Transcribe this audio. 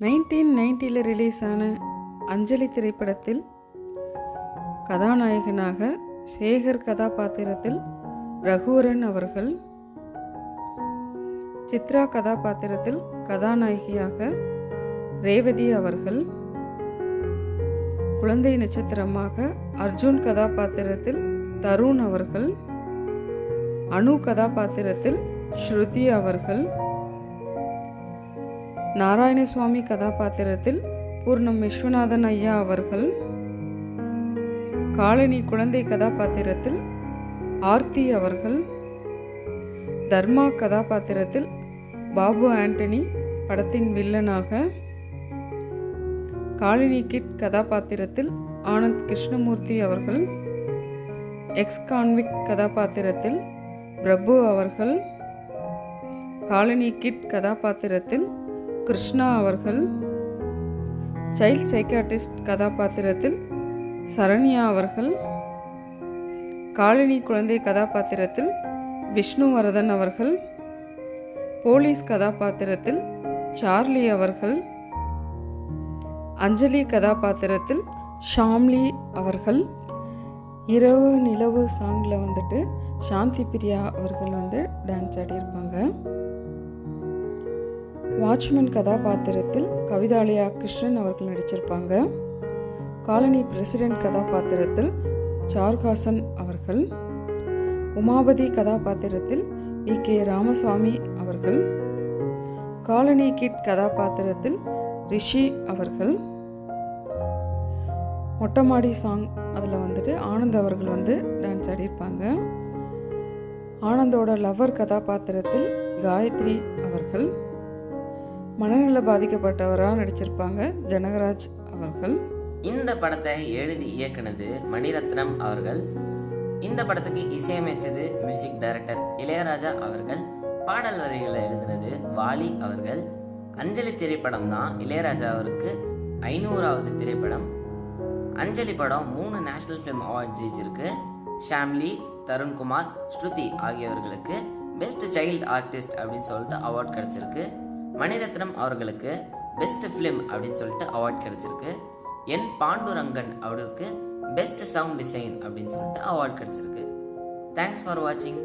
Nineteen நைன்ட்டியில் release ஆன அஞ்சலி திரைப்படத்தில் கதாநாயகனாக சேகர் கதாபாத்திரத்தில் ரகுவரன் அவர்கள் சித்ரா கதாபாத்திரத்தில் கதாநாயகியாக ரேவதி அவர்கள் குழந்தை நட்சத்திரமாக அர்ஜுன் கதாபாத்திரத்தில் தருண் அவர்கள் அனு கதாபாத்திரத்தில் ஸ்ருதி அவர்கள் நாராயணசுவாமி கதாபாத்திரத்தில் பூர்ணம் விஸ்வநாதன் ஐயா அவர்கள் காலனி குழந்தை கதாபாத்திரத்தில் ஆர்த்தி அவர்கள் தர்மா கதாபாத்திரத்தில் பாபு ஆண்டனி படத்தின் வில்லனாக காலினி கிட் கதாபாத்திரத்தில் ஆனந்த் கிருஷ்ணமூர்த்தி அவர்கள் எக்ஸ் கான்விக் கதாபாத்திரத்தில் பிரபு அவர்கள் காலனி கிட் கதாபாத்திரத்தில் கிருஷ்ணா அவர்கள் சைல்ட் சைக்காட்டிஸ்ட் கதாபாத்திரத்தில் சரண்யா அவர்கள் காலனி குழந்தை கதாபாத்திரத்தில் விஷ்ணுவரதன் அவர்கள் போலீஸ் கதாபாத்திரத்தில் சார்லி அவர்கள் அஞ்சலி கதாபாத்திரத்தில் ஷாம்லி அவர்கள் இரவு நிலவு சாங்கில் வந்துட்டு சாந்தி பிரியா அவர்கள் வந்து டான்ஸ் ஆடியிருப்பாங்க. வாட்ச்மேன் கதாபாத்திரத்தில் கவிதாலயா கிருஷ்ணன் அவர்கள் நடிச்சிருப்பாங்க. காலனி பிரசிடென்ட் கதாபாத்திரத்தில் சார்காசன் அவர்கள். உமாபதி கதாபாத்திரத்தில் வி. கே. ராமசாமி அவர்கள். காலனி கிட் கதாபாத்திரத்தில் ரிஷி அவர்கள். மொட்டைமாடி சாங் அதில் வந்துட்டு ஆனந்த் அவர்கள் வந்து டான்ஸ் ஆடியிருப்பாங்க. ஆனந்தோட லவ்வர் கதாபாத்திரத்தில் காயத்ரி அவர்கள். மனநல பாதிக்கப்பட்டவராக நடிச்சிருப்பாங்க ஜனகராஜ் அவர்கள். இந்த படத்தை எழுதி இயக்குனது மணிரத்னம் அவர்கள். இந்த படத்துக்கு இசையமைச்சது மியூசிக் டைரக்டர் இளையராஜா அவர்கள். பாடல் வரிகளை எழுதினது வாலி அவர்கள். அஞ்சலி திரைப்படம் தான் இளையராஜா அவருக்கு ஐநூறாவது திரைப்படம். அஞ்சலி படம் மூணு நேஷனல் ஃபிலிம் அவார்ட் ஜெயிச்சிருக்கு. ஷாம்லி தருண்குமார் ஸ்ருதி ஆகியவர்களுக்கு பெஸ்ட் சைல்டு ஆர்டிஸ்ட் அப்படின்னு சொல்லிட்டு அவார்ட் கிடச்சிருக்கு. மணிரத்னம் அவர்களுக்கு பெஸ்ட் ஃபிலிம் அப்படின்னு சொல்லிட்டு அவார்ட் கிடைச்சிருக்கு. என் பாண்டுரங்கன் அவருக்கு பெஸ்ட் சவுண்ட் டிசைன் அப்படின்னு சொல்லிட்டு அவார்ட் கிடைச்சிருக்கு. தேங்க்ஸ் ஃபார் வாட்சிங்